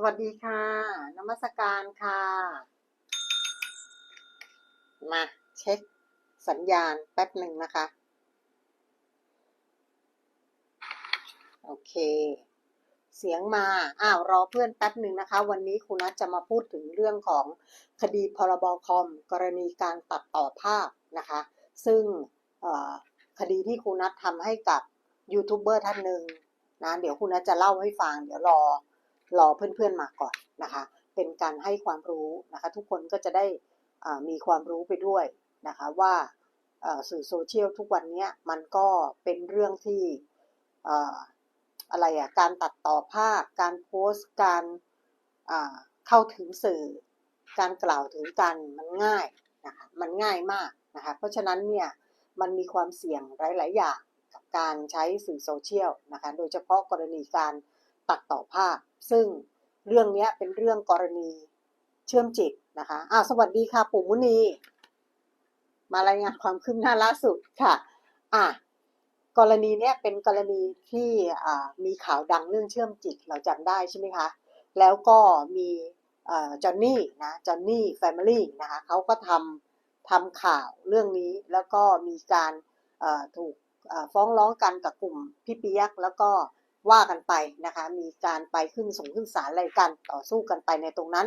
สวัสดีค่ะนมัสการค่ะ มาเช็คสัญญาณแป๊บหนึ่งนะคะ โอเค เสียงมา อ้าวรอเพื่อนแป๊บหนึ่งนะคะ วันนี้คุณนัทจะมาพูดถึงเรื่องของคดีพรบคอม กรณีการตัดต่อภาพนะคะ ซึ่งคดีที่คุณนัททำให้กับยูทูบเบอร์ท่านหนึ่งนะ เดี๋ยวคุณนัทจะเล่าให้ฟัง เดี๋ยวรอ รอเพื่อนๆมาก่อนนะคะ เป็นการให้ความรู้นะคะ ทุกคนก็จะได้มีความรู้ไปด้วยนะคะว่าสื่อโซเชียลทุกวันนี้มันก็เป็นเรื่องที่ออะไรอะการตัดต่อภาพ การโพสต์ การเข้าถึงสื่อ การกล่าวถึงกันมันง่ายนะคะมันง่ายมากนะคะเพราะฉะนั้นเนี่ยมันมีความเสี่ยงหลาย ๆ อย่างกับการใช้สื่อโซเชียลนะคะโดยเฉพาะกรณีการ ตัดต่อภาพ ซึ่งเรื่องนี้เป็นเรื่องกรณีเชื่อมจิตนะคะอ้าวสวัสดีค่ะปู่มุนี มารายงานความคืบหน้าล่าสุดค่ะอะกรณีเนี้ยเป็นกรณีที่มีข่าวดังเรื่องเชื่อมจิตเราจำได้ใช่ไหมคะ แล้วก็มีจอห์นนี่นะจอห์นนี่แฟมิลี่นะคะเขาก็ทำทำข่าวเรื่องนี้แล้วก็มีการถูกฟ้องร้องกันกับกลุ่มพี่เปียก แล้วก็ ว่ากันไปนะคะ มีการไปขึ้นส่งขึ้นศาลอะไรกันต่อสู้กันไปในตรงนั้น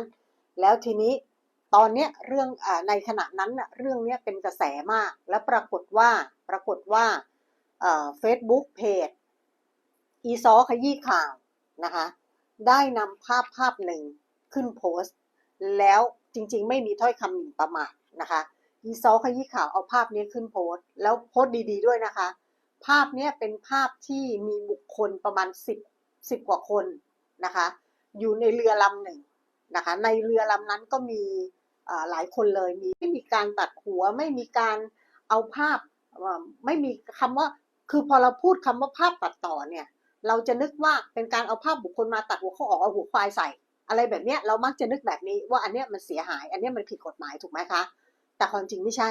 แล้วทีนี้ตอนเนี้ยเรื่องอในขณะนั้นน่ะเรื่องเนี้ยเป็นกระแสมาก และปรากฏว่าปรากฏว่าเฟซบุ๊กเพจอีซอขยี้ข่าวนะคะ ได้นำภาพภาพหนึ่งขึ้นโพสต์ แล้วจริงๆ ไม่มีถ้อยคำหมิ่นประมาทนะคะอีซอขยี้ข่าวเอาภาพนี้ขึ้นโพสต์ แล้วโพสต์ดีๆด้วยนะคะ ภาพนี้เป็นภาพที่มีบุคคลประมาณ 10 10 กว่าคนนะคะ อยู่ในเรือลำหนึ่งนะคะ ในเรือลำนั้นก็มีหลายคนเลยมีไม่มีการตัดหัวไม่มีการเอาภาพไม่มีคำว่าคือพอเราพูดคำว่าภาพตัดต่อเนี่ย เราจะนึกว่าเป็นการเอาภาพบุคคลมาตัดหัวเขาออกเอาหัวควายใส่ อะไรแบบเนี้ยเรามักจะนึกแบบนี้ว่าอันเนี้ยมันเสียหาย อันเนี้ยมันผิดกฎหมายถูกไหมคะ แต่ความจริงไม่ใช่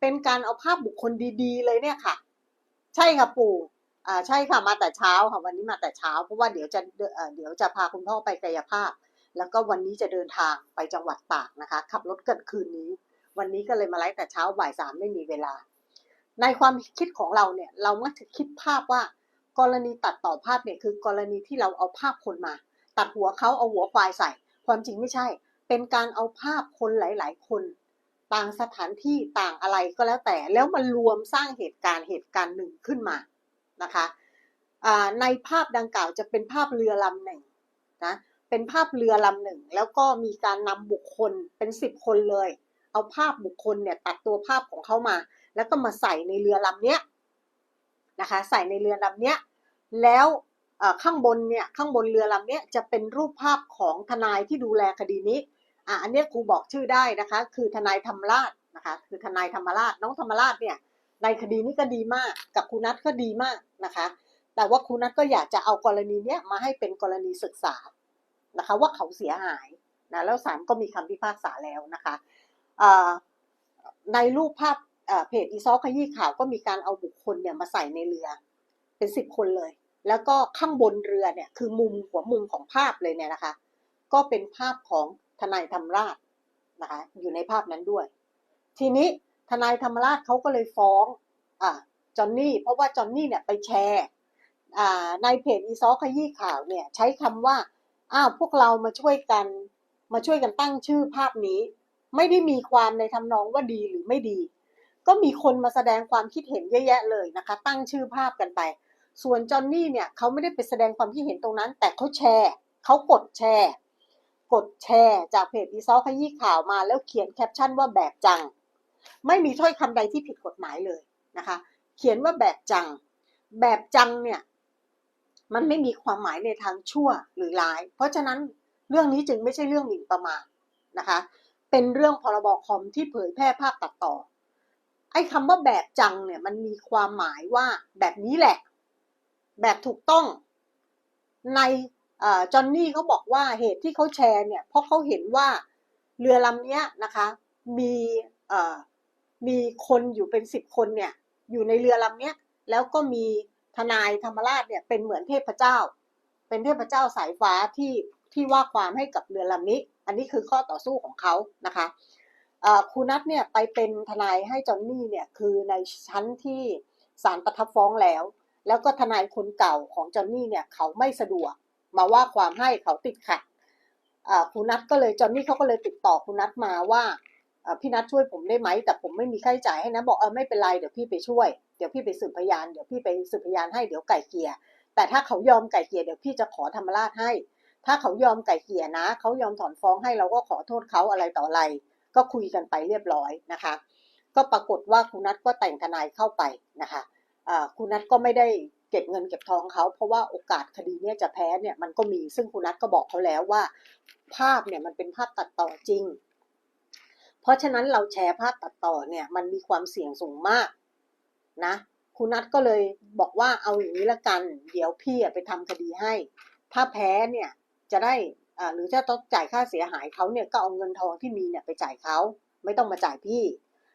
เป็นการเอาภาพบุคคลดี ๆ เลยเนี่ยค่ะ ใช่ค่ะปู่อ่าใช่ค่ะมาแต่เช้าค่ะวันนี้มาแต่เช้า เพราะว่าเดี๋ยวจะเดี๋ยวจะพาคุณพ่อไปกายภาพ แล้วก็วันนี้จะเดินทางไปจังหวัดตากนะคะ ขับรถเกิดคืนนี้ วันนี้ก็เลยมาไลฟ์แต่เช้าบ่ายสามไม่มีเวลา ในความคิดของเราเนี่ยเรามักจะคิดภาพว่ากรณีตัดต่อภาพเนี่ยคือกรณีที่เราเอาภาพคนมา ตัดหัวเขาเอาหัวควายใส่ ความจริงไม่ใช่ เป็นการเอาภาพคนหลาย ๆ คน ต่างสถานที่ต่างอะไรก็แล้วแต่ แล้วมันรวมสร้างเหตุการณ์เหตุการณ์หนึ่งขึ้นมานะคะในภาพดังกล่าวจะเป็นภาพเรือลำหนึ่งนะเป็นภาพเรือลำหนึ่ง แล้วก็มีการนำบุคคลเป็นสิบคนเลย เอาภาพบุคคลเนี่ยตัดตัวภาพของเขามา แล้วก็มาใส่ในเรือลำเนี้ยนะคะใส่ในเรือลำเนี้ยแล้วข้างบนเนี่ยข้างบนเรือลำเนี้ยจะเป็นรูปภาพของทนายที่ดูแลคดีนี้ อะอันนี้ครูบอกชื่อได้นะคะ คือทนายธรรมราชนะคะ คือทนายธรรมราชน้องธรรมราชเนี่ยในคดีนี้ก็ดีมากกับครูนัทก็ดีมากนะคะ แต่ว่าครูนัทก็อยากจะเอากรณีเนี้ยมาให้เป็นกรณีศึกษานะคะ ว่าเขาเสียหายนะแล้วศาลก็มีคำพิพากษาแล้วนะคะในรูปภาพเพจอีซอขยี้ข่าวก็มีการเอาบุคคลเนี่ยมาใส่ในเรือ เป็นสิบคนเลย แล้วก็ข้างบนเรือเนี่ยคือมุมหัวมุมของภาพเลยเนี่ยนะคะ ก็เป็นภาพของ ทนายธรรมราชนะคะอยู่ในภาพนั้นด้วย ทีนี้ทนายธรรมราชเขาก็เลยฟ้องอ่าจอนนี่เพราะว่าจอนนี่เนี่ยไปแชร์อ่าในเพจอีซอขยี้ข่าวเนี่ยใช้คำว่าอ้าวพวกเรามาช่วยกัน มาช่วยกันตั้งชื่อภาพนี้ ไม่ได้มีความในทำนองว่าดีหรือไม่ดี ก็มีคนมาแสดงความคิดเห็นเยอะแยะเลยนะคะ ตั้งชื่อภาพกันไป ส่วนจอนนี่เนี่ยเขาไม่ได้ไปแสดงความคิดเห็นตรงนั้น แต่เขาแชร์เขากดแชร์ กดแชร์จากเพจดีซอขยี้ข่าวมาแล้วเขียนแคปชั่นว่าแบบจัง ไม่มีถ้อยคำใดที่ผิดกฎหมายเลยนะคะ เขียนว่าแบบจัง แบบจังเนี่ย มันไม่มีความหมายในทางชั่วหรือร้าย เพราะฉะนั้นเรื่องนี้จึงไม่ใช่เรื่องหมิ่นประมาทนะคะ เป็นเรื่องพรบคอมที่เผยแพร่ภาพตัดต่อ ไอ้คำว่าแบบจังเนี่ยมันมีความหมายว่าแบบนี้แหละ แบบถูกต้องใน จอนนี่เขาบอกว่าเหตุที่เขาแชร์เนี่ยเพราะเขาเห็นว่าเรือลำนี้นะคะมีมีคนอยู่เป็นสิบคนเนี่ยอยู่ในเรือลำนี้แล้วก็มีทนายธรรมราชเนี่ยเป็นเหมือนเทพเจ้า เป็นเทพเจ้าสายฟ้าที่ที่ว่าความให้กับเรือลำนี้ อันนี้คือข้อต่อสู้ของเขานะคะครูนัทเนี่ยไปเป็นทนายให้จอนนี่เนี่ยคือในชั้นที่ศาลประทับฟ้องแล้ว แล้วก็ทนายคนเก่าของจอนนี่เนี่ยเขาไม่สะดวก มาว่าความให้เขาติดขัดครูนัทก็เลยจอนนี่เขาก็เลยติดต่อครูนัทมาว่าพี่นัทช่วยผมได้ไหมแต่ผมไม่มีค่าใช้จ่ายให้นะบอกเออไม่เป็นไรเดี๋ยวพี่ไปช่วย เดี๋ยวพี่ไปสืบพยานเดี๋ยวพี่ไปสืบพยานให้เดี๋ยวไก่เกียแต่ถ้าเขายอมไก่เกียเดี๋ยวพี่จะขอธรรมราชให้ ถ้าเขายอมไก่เกียนะเขายอมถอนฟ้องให้เราก็ขอโทษเขาอะไรต่ออะไร ก็คุยกันไปเรียบร้อยนะคะ ก็ปรากฏว่าคุณนัทก็แต่งทนายเข้าไปนะคะคุณนัทก็ไม่ได้ เก็บเงินเก็บทองเขา เพราะว่าโอกาสคดีเนี้จะแพ้เนี่ยมันก็มีซึ่งคุณนัทก็บอกเขาแล้วว่า ภาพเนี่ยมันเป็นภาพตัดต่อจริง เพราะฉะนั้นเราแชร์ภาพตัดต่อเนี่ยมันมีความเสี่ยงสูงมากนะคุณนัทก็เลยบอกว่าเอาอย่างนี้ละกัน เดี๋ยวพี่ไปทำคดีให้ ถ้าแพ้เนี่ยจะได้หรือถ้าต้องจ่ายค่าเสียหายเขาเนี่ยก็เอาเงินทองที่มีเนี่ยไปจ่ายเขาไม่ต้องมาจ่ายพี่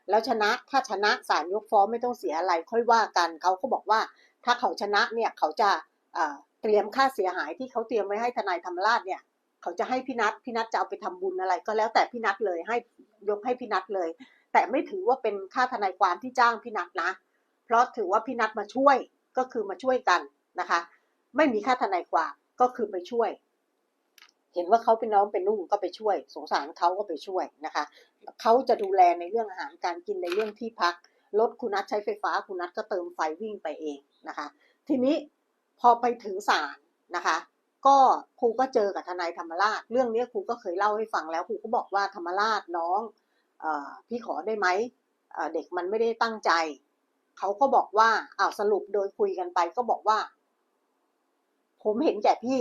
แล้วชนะถ้าชนะศาลยกฟ้องไม่ต้องเสียอะไรค่อยว่ากันเขาก็บอกว่า ถ้าเขาชนะเนี่ยเขาจะเตรียมค่าเสียหายที่เขาเตรียมไว้ให้ทนายธรรมราชเนี่ยเขาจะให้พี่นัทพี่นัทจะเอาไปทำบุญอะไร ก็แล้วแต่พี่นัทเลยให้ยกให้พี่นัทเลย แต่ไม่ถือว่าเป็นค่าทนายความที่จ้างพี่นัทนะ เพราะถือว่าพี่นัทมาช่วยก็คือมาช่วยกันนะคะ ไม่มีค่าทนายความก็คือไปช่วย เห็นว่าเขาเป็นน้องเป็นนุ่งก็ไปช่วย สงสารเขาก็ไปช่วยนะคะเขาจะดูแลในเรื่องอาหารการกินในเรื่องที่พัก รถคุณนัทใช้ไฟฟ้าคุณนัทก็เติมไฟวิ่งไปเองนะคะ ทีนี้พอไปถึงศาลนะคะ ก็ครูก็เจอกับทนายธรรมราช เรื่องนี้ครูก็เคยเล่าให้ฟังแล้วครูก็บอกว่าธรรมราชน้องอพี่ขอได้ไหมเด็กมันไม่ได้ตั้งใจเขาก็บอกว่าอ้าวสรุปโดยคุยกันไปก็บอกว่า ผมเห็นแก่พี่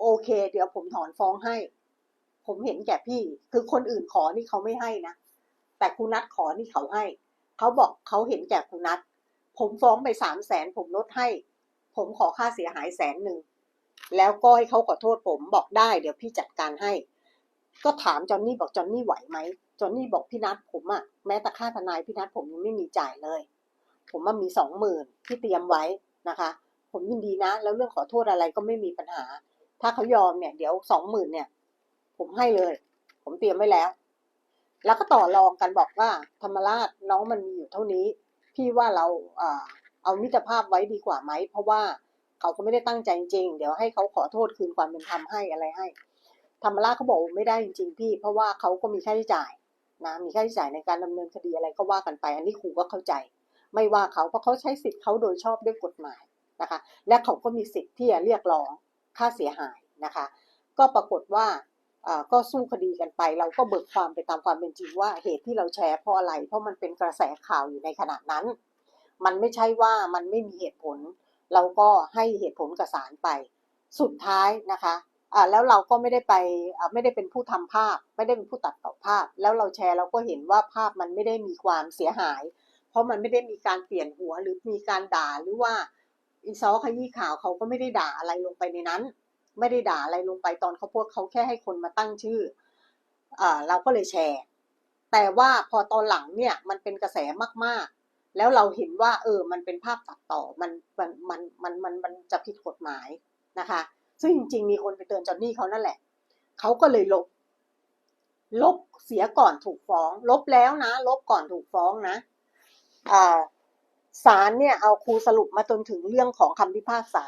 โอเค เดี๋ยวผมถอนฟ้องให้ ผมเห็นแก่พี่ คือคนอื่นขอนี่เขาไม่ให้นะแต่คุณนัทขอนี่เขาให้ เขาบอกเขาเห็นแก่คุณนัทผมฟ้องไปสามแสนผมลดให้ ผมขอค่าเสียหายแสนหนึ่ง แล้วก็ให้เขาขอโทษผมบอกได้เดี๋ยวพี่จัดการให้ ก็ถามจอนนี่บอกจอนนี่ไหวไหมจอนนี่บอกพี่นัทผมอะแม้แต่ค่าทนายพี่นัทผมยังไม่มีจ่ายเลย ผมว่ามีสองหมื่นที่เตรียมไว้นะคะ ผมยินดีนะ แล้วเรื่องขอโทษอะไรก็ไม่มีปัญหา ถ้าเขายอมเนี่ยเดี๋ยวสองหมื่นเนี่ย ผมให้เลย ผมเตรียมไว้แล้ว แล้วก็ต่อรองกันบอกว่าธรรมราชน้องมันมีอยู่เท่านี้ พี่ว่าเราเอามิตรภาพไว้ดีกว่าไหม เพราะว่าเขาก็ไม่ได้ตั้งใจจริง เดี๋ยวให้เขาขอโทษคืนความเป็นธรรมให้อะไรให้ ธรรมราชเขาบอกไม่ได้จริงๆพี่ เพราะว่าเขาก็มีค่าใช้จ่ายนะมีค่าใช้จ่ายในการดำเนินคดีอะไรก็ว่ากันไป อันนี้ครูก็เข้าใจ ไม่ว่าเขาเพราะเขาใช้สิทธิ์เขาโดยชอบด้วยกฎหมายนะคะ และเขาก็มีสิทธิ์ที่จะเรียกร้องค่าเสียหายนะคะ ก็ปรากฏว่า ก็สู้คดีกันไป เราก็เบิกความไปตามความเป็นจริงว่าเหตุที่เราแชร์เพราะอะไร เพราะมันเป็นกระแสข่าวอยู่ในขณะนั้น มันไม่ใช่ว่ามันไม่มีเหตุผล เราก็ให้เหตุผลกับศาลไป สุดท้ายนะคะแล้วเราก็ไม่ได้ไปไม่ได้เป็นผู้ทำภาพ ไม่ได้เป็นผู้ตัดต่อภาพ แล้วเราแชร์เราก็เห็นว่าภาพมันไม่ได้มีความเสียหาย เพราะมันไม่ได้มีการเปลี่ยนหัวหรือมีการด่าหรือว่าอีซอขยี้ข่าวเขาก็ไม่ได้ด่าอะไรลงไปในนั้น ไม่ได้ด่าอะไรลงไปตอนเขาพวกเขาแค่ให้คนมาตั้งชื่ออเราก็เลยแชร์ แต่ว่าพอตอนหลังเนี่ยมันเป็นกระแสมากๆ แล้วเราเห็นว่า เออ มันเป็นภาพตัดต่อมันมันมันมันมันมันจะผิดกฎหมายนะคะ ซึ่งจริงๆมีคนไปเตือนจอนนี่เขานั่นแหละเขาก็เลยลบ ลบเสียก่อนถูกฟ้อง ลบแล้วนะ ลบก่อนถูกฟ้องนะอ่าศาลเนี่ยเอาครูสรุปมาจนถึงเรื่องของคำพิพากษา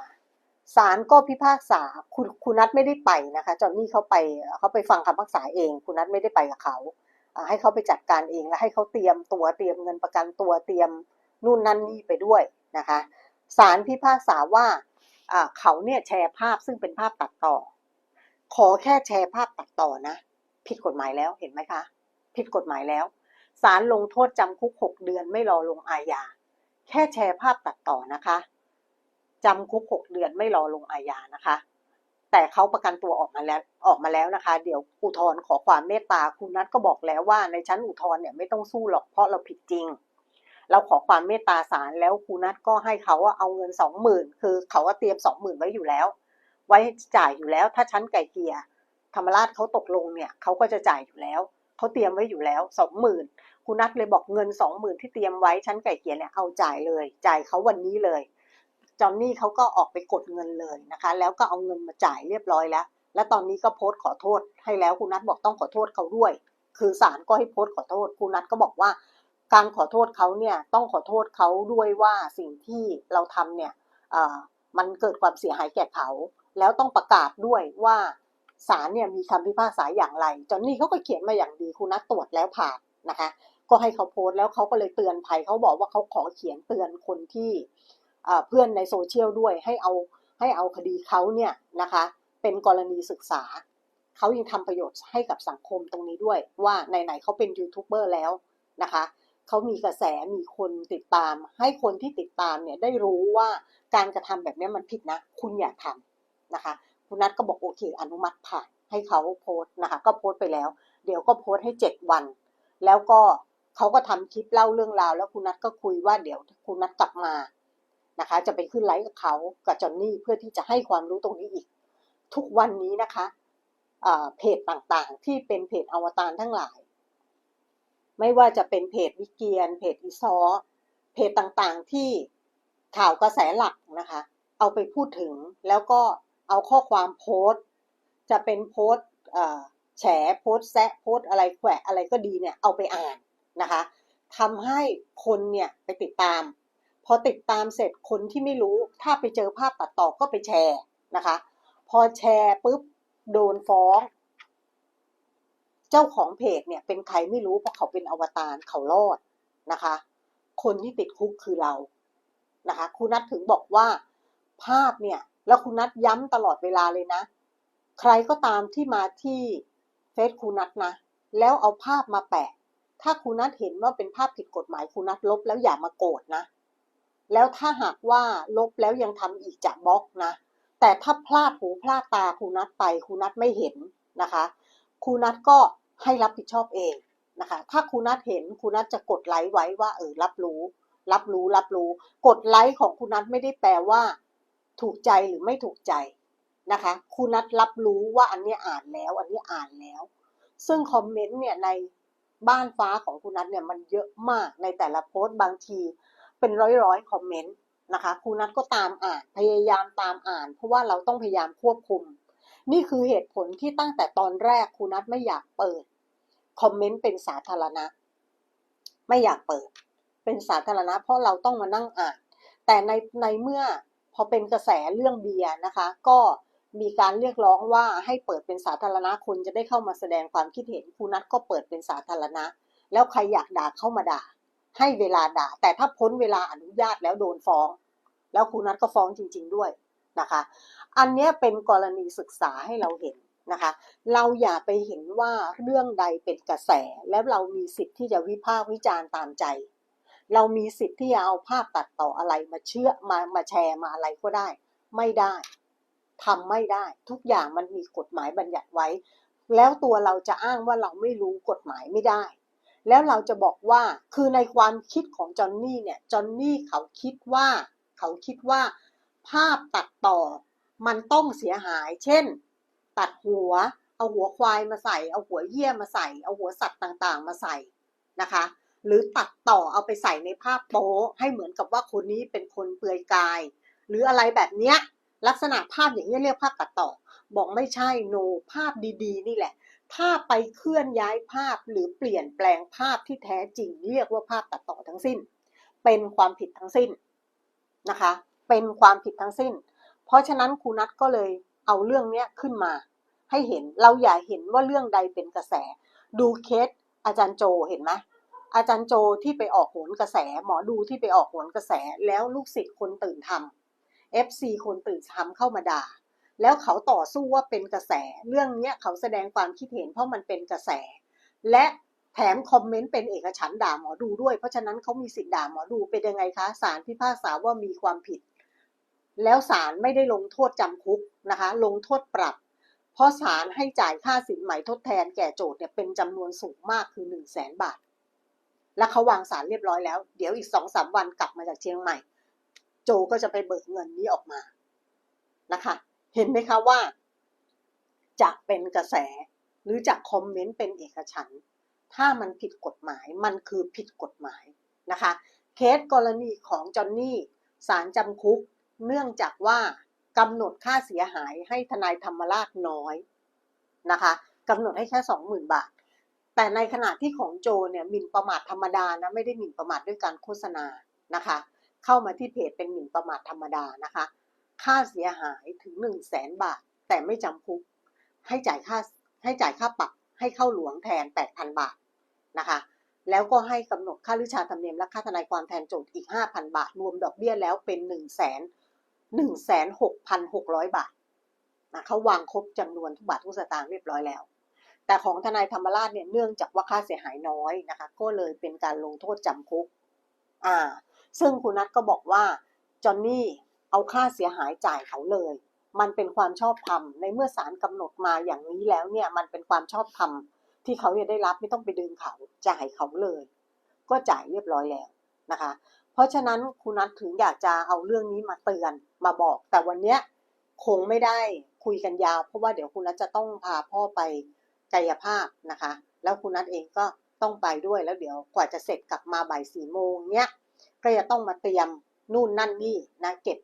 ศาลก็พิพากษาคุณคุณนัทไม่ได้ไปนะคะ จอนนี่เขาไปเขาไปฟังคำพิพากษาเอง คุณนัทไม่ได้ไปกับเขาให้เขาไปจัดการเองแล้วให้เขาเตรียมตัวเตรียมเงินประกันตัวเตรียมนู่นนั่นนี่ไปด้วยนะคะศาลพิพากษาว่าเขาเนี่ยแชร์ภาพซึ่งเป็นภาพตัดต่อ ขอแค่แชร์ภาพตัดต่อนะ ผิดกฎหมายแล้วเห็นไหมคะ ผิดกฎหมายแล้วศาลลงโทษจำคุกหกเดือนไม่รอลงอาญาแค่แชร์ภาพตัดต่อนะคะ จำคุกหกเดือนไม่รอลงอาญานะคะ แต่เขาประกันตัวออกมาแล้วออกมาแล้วนะคะ เดี๋ยวอุทธรณ์ขอความเมตตาคุณนัทก็บอกแล้วว่าในชั้นอุทธรณ์เนี่ยไม่ต้องสู้หรอกเพราะเราผิดจริง เราขอความเมตตาศาลแล้วครูนัทก็ให้เขาเอาเงินสองหมื่นคือเขาก็เตรียมสองหมื่นไว้อยู่แล้ว ไว้จ่ายอยู่แล้วถ้าชั้นไก่เกียธรรมราชเขาตกลงเนี่ยเขาก็จะจ่ายอยู่แล้วเขาเตรียมไว้อยู่แล้วสองหมื่นคุณนัทเลยบอกเงินสองหมื่นที่เตรียมไว้ชั้นไก่เกียเนี่ยเอาจ่ายเลย จ่ายเขาวันนี้เลย จอนนี่เขาก็ออกไปกดเงินเลยนะคะ แล้วก็เอาเงินมาจ่ายเรียบร้อยแล้ว และตอนนี้ก็โพสต์ขอโทษให้แล้วคุณนัทบอกต้องขอโทษเขาด้วย คือศาลก็ให้โพสต์ขอโทษคุณนัทก็บอกว่า การขอโทษเขาเนี่ยต้องขอโทษเขาด้วยว่าสิ่งที่เราทำเนี่ยมันเกิดความเสียหายแก่เขา แล้วต้องประกาศด้วยว่าศาลเนี่ยมีคำพิพากษาอย่างไร จอนนี่เขาก็เขียนมาอย่างดีคุณนัทตรวจแล้วผ่านนะคะ ก็ให้เขาโพสต์แล้วเขาก็เลยเตือนภัยเขาบอกว่าเขาขอเขียนเตือนคนที่ เพื่อนในโซเชียลด้วยให้เอาให้เอาคดีเขาเนี่ยนะคะเป็นกรณีศึกษา เขายังทำประโยชน์ให้กับสังคมตรงนี้ด้วย ว่าไหนๆเขาเป็นยูทูบเบอร์แล้วนะคะเขามีกระแสมีคนติดตาม ให้คนที่ติดตามเนี่ยได้รู้ว่าการกระทำแบบนี้มันผิดนะ คุณอย่าทำนะคะคุณนัทก็บอกโอเค อนุมัติผ่านให้เขาโพสต์นะคะ ก็โพสต์ไปแล้ว เดี๋ยวก็โพสต์ให้เจ็ดวัน แล้วก็เขาก็ทำคลิปเล่าเรื่องราว แล้วคุณนัทก็คุยว่าเดี๋ยวคุณนัทกลับมา นะคะ จะไปขึ้นไลฟ์กับเขากับจอนนี่เพื่อที่จะให้ความรู้ตรงนี้อีก ทุกวันนี้นะคะเพจต่างๆ ที่เป็นเพจอวตารทั้งหลาย ไม่ว่าจะเป็นเพจวิเกียน เพจอีซอเพจต่างๆที่ข่าวกระแสหลักนะคะ เอาไปพูดถึงแล้วก็เอาข้อความโพสต์ จะเป็นโพสต์แฉโพสต์แซะโพสต์อะไรแขวะอะไรก็ดีเนี่ยเอาไปอ่านนะคะทำให้คนเนี่ยไปติดตาม พอติดตามเสร็จคนที่ไม่รู้ ถ้าไปเจอภาพตัดต่อก็ไปแชร์นะคะ พอแชร์ปุ๊บโดนฟ้อง เจ้าของเพจเนี่ยเป็นใครไม่รู้เพราะเขาเป็นอวตารเขารอดนะคะ คนที่ติดคุกคือเรานะคะคุณนัทถึงบอกว่าภาพเนี่ยแล้วคุณนัทย้ำตลอดเวลาเลยนะ ใครก็ตามที่มาที่เฟซคุณนัทนะ แล้วเอาภาพมาแปะ ถ้าคุณนัทเห็นว่าเป็นภาพผิดกฎหมายคุณนัทลบแล้วอย่ามาโกรธนะ แล้วถ้าหากว่าลบแล้วยังทำอีกจะบล็อกนะ แต่ถ้าพลาดหูพลาดตาครูนัทไปครูนัทไม่เห็นนะคะครูนัทก็ให้รับผิดชอบเองนะคะ ถ้าครูนัทเห็นครูนัทจะกดไลค์ไว้ว่าเออรับรู้ รับรู้รับรู้ กดไลค์ของครูนัทไม่ได้แปลว่า ถูกใจหรือไม่ถูกใจนะคะครูนัทรับรู้ว่าอันนี้อ่านแล้ว อันนี้อ่านแล้ว ซึ่งคอมเมนต์เนี่ยในบ้านฟ้าของคุณนัทเนี่ยมันเยอะมากในแต่ละโพสต์บางที เป็นร้อยร้อยๆคอมเมนต์นะคะครูนัทก็ตามอ่านพยายามตามอ่าน เพราะว่าเราต้องพยายามควบคุม นี่คือเหตุผลที่ตั้งแต่ตอนแรกครูนัทไม่อยากเปิดคอมเมนต์เป็นสาธารณะ ไม่อยากเปิด เป็นสาธารณะ เพราะเราต้องมานั่งอ่าน แต่ในในเมื่อพอเป็นกระแสเรื่องเบียร์นะคะ ก็มีการเรียกร้องว่าให้เปิดเป็นสาธารณะคนจะได้เข้ามาแสดงความคิดเห็นครูนัทก็เปิดเป็นสาธารณะ แล้วใครอยากด่าเข้ามาด่า ให้เวลาด่า แต่ถ้าพ้นเวลาอนุญาตแล้วโดนฟ้อง แล้วครูนัทก็ฟ้องจริง ๆด้วยนะคะ อันนี้เป็นกรณีศึกษาให้เราเห็นนะคะ เราอย่าไปเห็นว่าเรื่องใดเป็นกระแส แล้วเรามีสิทธิ์ที่จะวิพากษ์วิจารณ์ตามใจ เรามีสิทธิ์ที่จะเอาภาพตัดต่ออะไรมาเชื่อมามาแชร์มาอะไรก็ได้ ไม่ได้ทำไม่ได้ ทุกอย่างมันมีกฎหมายบัญญัติไว้ แล้วตัวเราจะอ้างว่าเราไม่รู้กฎหมายไม่ได้ แล้วเราจะบอกว่าคือในความคิดของจอนนี่เนี่ยจอนนี่เขาคิดว่าเขาคิดว่า ภาพตัดต่อมันต้องเสียหาย เช่น ตัดหัว เอาหัวควายมาใส่ เอาหัวเหี้ยมาใส่ เอาหัวสัตว์ต่างๆ มาใส่นะคะ หรือตัดต่อเอาไปใส่ในภาพโป๊ให้เหมือนกับว่าคนนี้เป็นคนเปลือยกาย หรืออะไรแบบเนี้ยลักษณะภาพอย่างนี้เรียกภาพตัดต่อ บอกไม่ใช่โน ภาพดีๆ นี่แหละ ถ้าไปเคลื่อนย้ายภาพหรือเปลี่ยนแปลงภาพที่แท้จริง เรียกว่าภาพตัดต่อทั้งสิ้น เป็นความผิดทั้งสิ้นนะคะ เป็นความผิดทั้งสิ้น เพราะฉะนั้นครูนัทก็เลยเอาเรื่องเนี้ยขึ้นมา ให้เห็นเราอย่าเห็นว่าเรื่องใดเป็นกระแส ดูเคสอาจารย์โจเห็นไหมอาจารย์โจที่ไปออกโหนกระแส หมอดูที่ไปออกโหนกระแส แล้วลูกศิษย์คนตื่นทำ FC คนตื่นทำเข้ามาด่า แล้วเขาต่อสู้ว่าเป็นกระแส เรื่องเนี้ยเขาแสดงความคิดเห็นเพราะมันเป็นกระแส และแถมคอมเมนต์เป็นเอกฉันด่าหมอดูด้วย เพราะฉะนั้นเขามีสิทธิ์ด่าหมอดูเป็นยังไงคะศาลพิพากษาว่ามีความผิด แล้วศาลไม่ได้ลงโทษจำคุกนะคะ ลงโทษปรับ เพราะศาลให้จ่ายค่าสินไหมทดแทนแก่โจทย์เนี่ยเป็นจำนวนสูงมากคือหนึ่งแสนบาท แล้วเขาวางสารเรียบร้อยแล้ว เดี๋ยวอีกสองสามวันกลับมาจากเชียงใหม่ โจก็จะไปเบิกเงินนี้ออกมานะคะ เห็นไหมคะว่า จะเป็นกระแส หรือจะคอมเมนต์เป็นเอกฉันท์ถ้ามันผิดกฎหมายมันคือผิดกฎหมายนะคะ เคสกรณีของจอนนี่ศาลจำคุก เนื่องจากว่ากำหนดค่าเสียหายให้ทนายธรรมราชน้อยนะคะกำหนดให้แค่สองหมื่นบาท แต่ในขณะที่ของโจเนี่ยหมิ่นประมาทธรรมดานะไม่ได้หมิ่นประมาทด้วยการโฆษณานะคะ เข้ามาที่เพจเป็นหมิ่นประมาทธรรมดานะคะ ค่าเสียหายถึงหนึ่งแสนบาท แต่ไม่จำคุก ให้จ่ายค่าให้จ่ายค่าปรับให้เข้าหลวงแทนแปดพันบาทนะคะ แล้วก็ให้กำหนดค่าลิชาธรรมเนียมและค่าทนายความแทนโจทย์อีก 5,000 บาท รวมดอกเบี้ยแล้วเป็น1 1 1 6 6 0 0 บาทนะเขาวางครบจำนวนทุกบาททุกสตางค์เรียบร้อยแล้ว แต่ของทนายธรรมราชเนี่ยเนื่องจากว่าค่าเสียหายน้อยนะคะ ก็เลยเป็นการลงโทษจำคุก อ่า ซึ่งคุณนัทก็บอกว่าจอนนี่ เอาค่าเสียหายจ่ายเขาเลย มันเป็นความชอบธรรมในเมื่อศาลกำหนดมาอย่างนี้แล้วเนี่ยมันเป็นความชอบธรรมที่เขาจะได้รับไม่ต้องไปดึงเขาจ่ายเขาเลย ก็จ่ายเรียบร้อยแล้วนะคะ เพราะฉะนั้นคุณนัทถึงอยากจะเอาเรื่องนี้มาเตือนมาบอก แต่วันเนี้ยคงไม่ได้คุยกันยาว เพราะว่าเดี๋ยวคุณนัทจะต้องพาพ่อไปกายภาพนะคะ แล้วคุณนัทเองก็ต้องไปด้วยแล้วเดี๋ยวกว่าจะเสร็จกลับมาบ่ายสี่โมงเนี้ยก็จะต้องมาเตรียมนู่นนั่นนี่นะเก็บ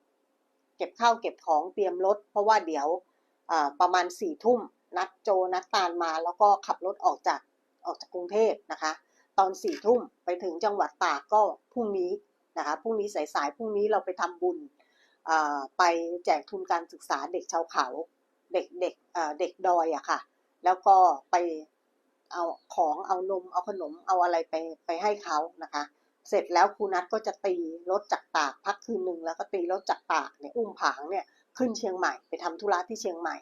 ก็บข้าวเก็บของเตรียมรถ เพราะว่าเดี๋ยวประมาณสี่ทุ่มนัดโจนัดตาลมา แล้วก็ขับรถออกจากออกจากกรุงเทพนะคะ ตอนสี่ทุ่มไปถึงจังหวัดตากก็พรุ่งนี้นะคะพรุ่งนี้สายๆพรุ่งนี้เราไปทำบุญไปแจกทุนการศึกษาเด็กชาวเขาเด็กเด็กเอ่อเด็กดอยอะค่ะ แล้วก็ไปเอาของเอานมเอาขนมเอาอะไรไปไปให้เขานะคะ เสร็จแล้วครูนัทก็จะตีรถจากตากพักคืนหนึ่งแล้วก็ตีรถจากตากเนี่ยอุ้มผางเนี่ยขึ้นเชียงใหม่ไปทำธุระที่เชียงใหม่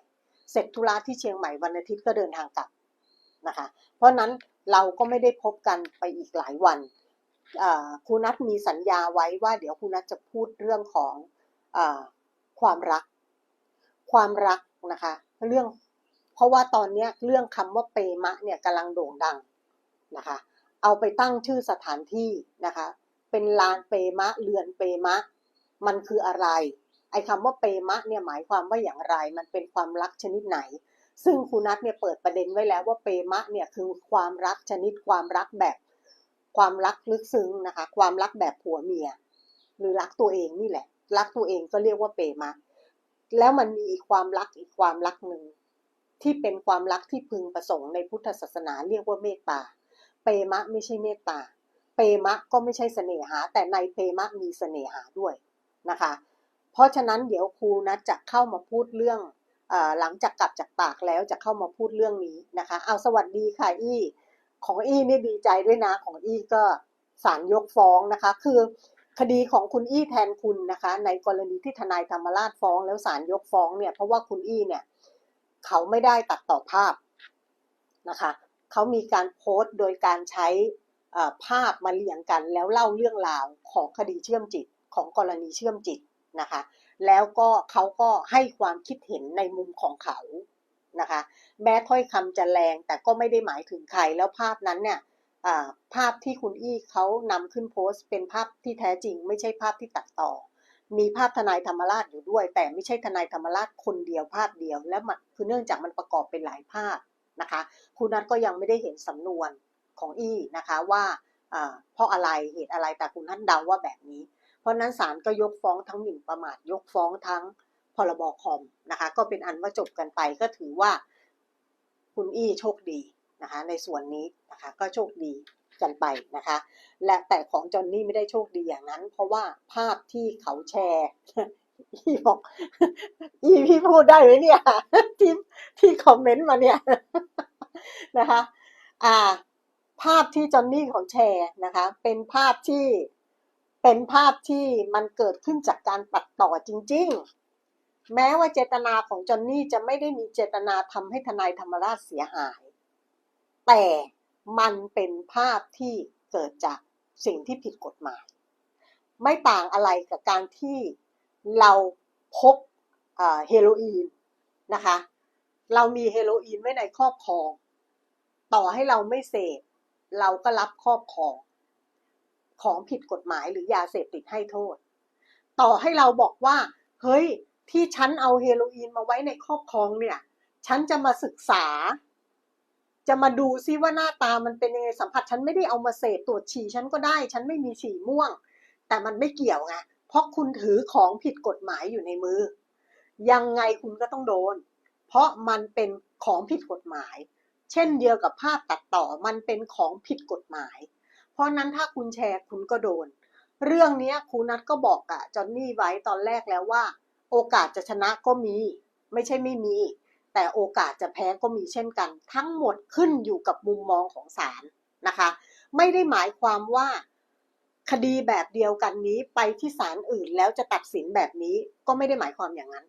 เสร็จธุระที่เชียงใหม่วันอาทิตย์ก็เดินทางกลับนะคะ เพราะนั้นเราก็ไม่ได้พบกันไปอีกหลายวันครูนัทมีสัญญาไว้ว่าเดี๋ยวครูนัทจะพูดเรื่องของอความรัก ความรักนะคะเรื่องเพราะว่าตอนนี้เรื่องคำว่าเปมะเนี่ยกำลังโด่งดังนะคะ เอาไปตั้งชื่อสถานที่นะคะ เป็นลานเปมะเรือนเปมะ มันคืออะไร ไอ้คำว่าเปมะเนี่ยหมายความว่าอย่างไร มันเป็นความรักชนิดไหน ซึ่งครูนัทเนี่ยเปิดประเด็นไว้แล้วว่าเปมะเนี่ยคือความรักชนิดความรักแบบ ความรักลึกซึ้งนะคะ ความรักแบบผัวเมีย หรือรักตัวเองนี่แหละ รักตัวเองก็เรียกว่าเปมะ แล้วมันมีอีกความรักอีกความรักหนึ่งที่เป็นความรักที่พึงประสงค์ในพุทธศาสนาเรียกว่าเมตตา เปมะไม่ใช่เมตตา เปมะก็ไม่ใช่เสน่หา แต่ในเปมะมีเสน่หาด้วยนะคะ เพราะฉะนั้นเดี๋ยวครูนะจะเข้ามาพูดเรื่องอหลังจากกลับจากตากแล้วจะเข้ามาพูดเรื่องนี้นะคะ เอาสวัสดีค่ะอี้ของอี้นี่ดีใจด้วยนะของอี้ก็ศาลยกฟ้องนะคะ คือคดีของคุณอี้แทนคุณนะคะ ในกรณีที่ทนายธรรมราชฟ้อง แล้วศาลยกฟ้องเนี่ยเพราะว่าคุณอี้เนี่ย เขาไม่ได้ตัดต่อภาพนะคะ เขามีการโพสต์โดยการใช้ภาพมาเรียงกัน แล้วเล่าเรื่องราวของคดีเชื่อมจิตของกรณีเชื่อมจิตนะคะ แล้วก็เขาก็ให้ความคิดเห็นในมุมของเขานะคะ แม้ถ้อยคำจะแรงแต่ก็ไม่ได้หมายถึงใครแล้วภาพนั้นเนี่ยภาพที่คุณอี้เขานำขึ้นโพสต์ เป็นภาพที่แท้จริง ไม่ใช่ภาพที่ตัดต่อ มีภาพทนายธรรมราชอยู่ด้วย แต่ไม่ใช่ทนายธรรมราชคนเดียวภาพเดียว และคือเนื่องจากมันประกอบเป็นหลายภาพ นะคะคุณนัทก็ยังไม่ได้เห็นสำนวนของอี้นะคะว่าเพราะอะไรเหตุอะไรแต่คุณนัทเดาว่าแบบนี้ เพราะฉะนั้นศาลก็ยกฟ้องทั้งหมิ่นประมาทยกฟ้องทั้งพรบคอมนะคะก็เป็นอันว่าจบกันไปก็ถือว่าคุณอี้โชคดีนะคะในส่วนนี้นะคะก็โชคดีกันไปนะคะและแต่ของจอนนี่ไม่ได้โชคดีอย่างนั้น เพราะว่าภาพที่เขาแชร์ อีบอกอีพี่พูดได้ไหมเนี่ย ที่ที่คอมเมนต์มาเนี่ยนะคะ อ่า ภาพที่จอนนี่ของแชร์นะคะ เป็นภาพที่เป็นภาพที่มันเกิดขึ้นจากการตัดต่อจริง ๆ แม้ว่าเจตนาของจอนนี่จะไม่ได้มีเจตนาทำให้ทนายธรรมราชเสียหาย แต่มันเป็นภาพที่เกิดจากสิ่งที่ผิดกฎหมาย ไม่ต่างอะไรกับการที่ เราพกเฮโรอีนนะคะ เรามีเฮโรอีนไว้ในครอบครอง ต่อให้เราไม่เสพเราก็รับครอบครอง ของผิดกฎหมายหรือยาเสพติดให้โทษ ต่อให้เราบอกว่า เฮ้ยที่ฉันเอาเฮโรอีนมาไว้ในครอบครองเนี่ย ฉันจะมาศึกษา จะมาดูซิว่าหน้าตามันเป็นยังไงสัมผัส ฉันไม่ได้เอามาเสพตรวจฉี่ฉันก็ได้ ฉันไม่มีฉี่ม่วง แต่มันไม่เกี่ยวไง เพราะคุณถือของผิดกฎหมายอยู่ในมือ ยังไงคุณก็ต้องโดน เพราะมันเป็นของผิดกฎหมาย เช่นเดียวกับภาพตัดต่อมันเป็นของผิดกฎหมาย เพราะนั้นถ้าคุณแชร์คุณก็โดน เรื่องนี้ครูนัทก็บอกกับจอนนี่ไว้ตอนแรกแล้วว่า โอกาสจะชนะก็มี ไม่ใช่ไม่มี แต่โอกาสจะแพ้ก็มีเช่นกัน ทั้งหมดขึ้นอยู่กับมุมมองของศาลนะคะ ไม่ได้หมายความว่า คดีแบบเดียวกันนี้ไปที่ศาลอื่นแล้วจะตัดสินแบบนี้ก็ไม่ได้หมายความอย่างนั้น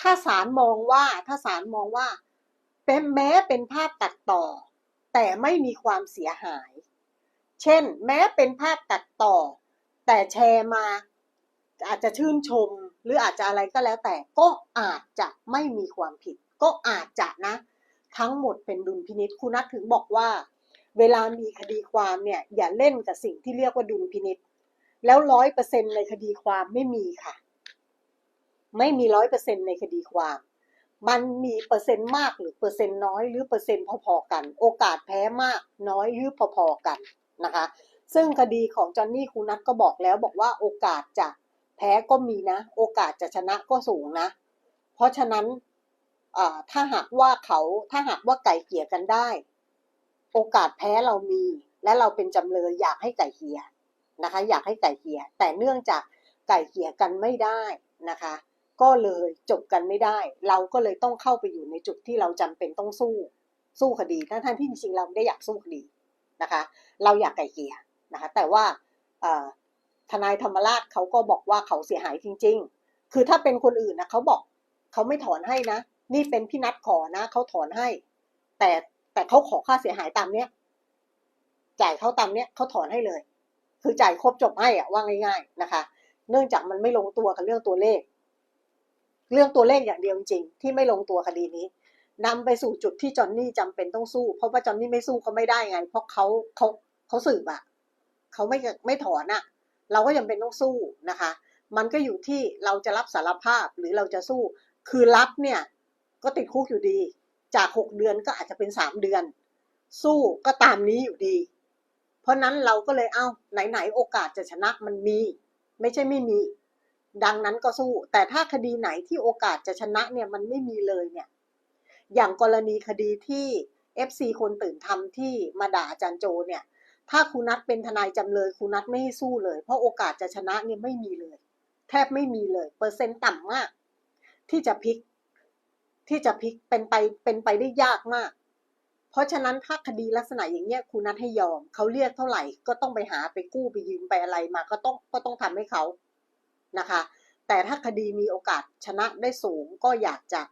ถ้าศาลมองว่าถ้าศาลมองว่า เป็นแม้เป็นภาพตัดต่อ แต่ไม่มีความเสียหาย เช่น แม้เป็นภาพตัดต่อ แต่แชร์มา อาจจะชื่นชม หรืออาจจะอะไรก็แล้วแต่ก็อาจจะไม่มีความผิด ก็อาจจะนะ ทั้งหมดเป็นดุลพินิษครูนัทถึงบอกว่า เวลามีคดีความเนี่ยอย่าเล่นกับสิ่งที่เรียกว่าดุลพินิษแล้วร้อยเปอร์เซ็นในคดีความไม่มีค่ะ ไม่มีร้อยเปอร์เซ็นในคดีความ มันมีเปอร์เซ็นต์มากหรือเปอร์เซ็นต์น้อยหรือเปอร์เซ็นต์พอๆกัน โอกาสแพ้มากน้อยหรือพอๆกันนะคะ ซึ่งคดีของจอนนี่คูนัทก็บอกแล้วบอกว่าโอกาสจะแพ้ก็มีนะ โอกาสจะชนะก็สูงนะ เพราะฉะนั้นถ้าหากว่าเขาถ้าหากว่าไก่เกลี่ยกันได้ โอกาสแพ้เรามี และเราเป็นจำเลยอยากให้ไก่เกียนะคะ อยากให้ไก่เกียแต่เนื่องจากไก่เกียกันไม่ได้นะคะ ก็เลยจบกันไม่ได้ เราก็เลยต้องเข้าไปอยู่ในจุดที่เราจำเป็นต้องสู้สู้คดีทั้งๆที่จริงๆเราไม่ได้อยากสู้คดีนะคะ เราอยากไก่เกียนะคะ แต่ว่าทนายธรรมราชเขาก็บอกว่าเขาเสียหายจริง ๆ คือถ้าเป็นคนอื่นนะเขาบอกเขาไม่ถอนให้นะ นี่เป็นพี่นัดขอนะเขาถอนให้ แต่ แต่เขาขอค่าเสียหายตามเนี้ยจ่ายเขาตามเนี้ยเขาถอนให้เลย คือจ่ายครบจบให้อะว่าง่าย ๆนะคะ เนื่องจากมันไม่ลงตัวกับเรื่องตัวเลข เรื่องตัวเลขอย่างเดียวจริงที่ไม่ลงตัวคดีนี้นำไปสู่จุดที่จอนนี่จำเป็นต้องสู้ เพราะว่าจอนนี่ไม่สู้เขาไม่ได้ไง เพราะเขาเขาเขาสืบอะเขาไม่ไม่ถอนอะเราก็ยังเป็นต้องสู้นะคะ มันก็อยู่ที่เราจะรับสารภาพหรือเราจะสู้ คือรับเนี่ย ก็ติดคุกอยู่ดี จากหกเดือนก็อาจจะเป็นสามเดือน สู้ก็ตามนี้อยู่ดี เพราะนั้นเราก็เลยเอ้าไหนๆโอกาสจะชนะมันมี ไม่ใช่ไม่มี ดังนั้นก็สู้ แต่ถ้าคดีไหนที่โอกาสจะชนะเนี่ยมันไม่มีเลยเนี่ย อย่างกรณีคดีที่ FC คนตื่นทำที่มาด่าอาจารย์โจเนี่ย ถ้าครูนัทเป็นทนายจำเลยครูนัทไม่ให้สู้เลย เพราะโอกาสจะชนะเนี่ยไม่มีเลย แทบไม่มีเลย เปอร์เซ็นต์ต่ำมาก ที่จะพลิก ที่จะพลิกเป็นไปเป็นไปได้ยากมาก เพราะฉะนั้นถ้าคดีลักษณะอย่างเงี้ยครูนัทให้ยอมเขาเรียกเท่าไหร่ก็ต้องไปหาไปกู้ไปยืมไปอะไรมาก็ต้องก็ต้องทำให้เขานะคะ แต่ถ้าคดีมีโอกาสชนะได้สูงก็อยากจะ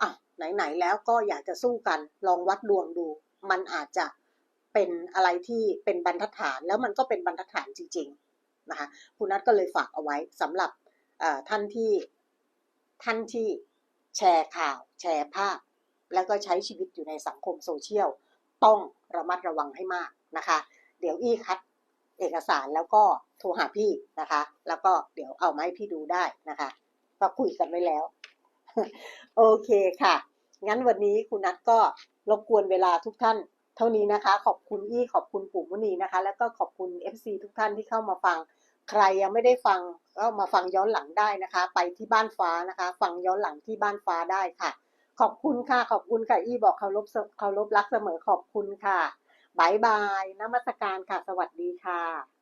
อะไหนๆแล้วก็อยากจะสู้กันลองวัดดวงดู มันอาจจะเป็นอะไรที่เป็นบรรทัดฐานแล้วมันก็เป็นบรรทัดฐานจริง ๆนะคะคุณนัทก็เลยฝากเอาไว้สำหรับท่านที่ท่านที่ แชร์ข่าว แชร์ภาพ แล้วก็ใช้ชีวิตอยู่ในสังคมโซเชียล ต้องระมัดระวังให้มากนะคะ เดี๋ยวอี้คัดเอกสารแล้วก็โทรหาพี่นะคะ แล้วก็เดี๋ยวเอามาให้พี่ดูได้นะคะ ก็คุยกันไว้แล้ว โอเคค่ะ งั้นวันนี้คุณนัทก็รบกวนเวลาทุกท่านเท่านี้นะคะ ขอบคุณอี้ขอบคุณปู่มุนีนะคะ แล้วก็ขอบคุณ FC ทุกท่านที่เข้ามาฟัง ใครยังไม่ได้ฟังก็มาฟังย้อนหลังได้นะคะ ไปที่บ้านฟ้านะคะ ฟังย้อนหลังที่บ้านฟ้าได้ค่ะ ขอบคุณค่ะ ขอบคุณค่ะ อี้บอกเคารพเคารพรักเสมอขอบคุณค่ะบายบายนมัสการค่ะ สวัสดีค่ะ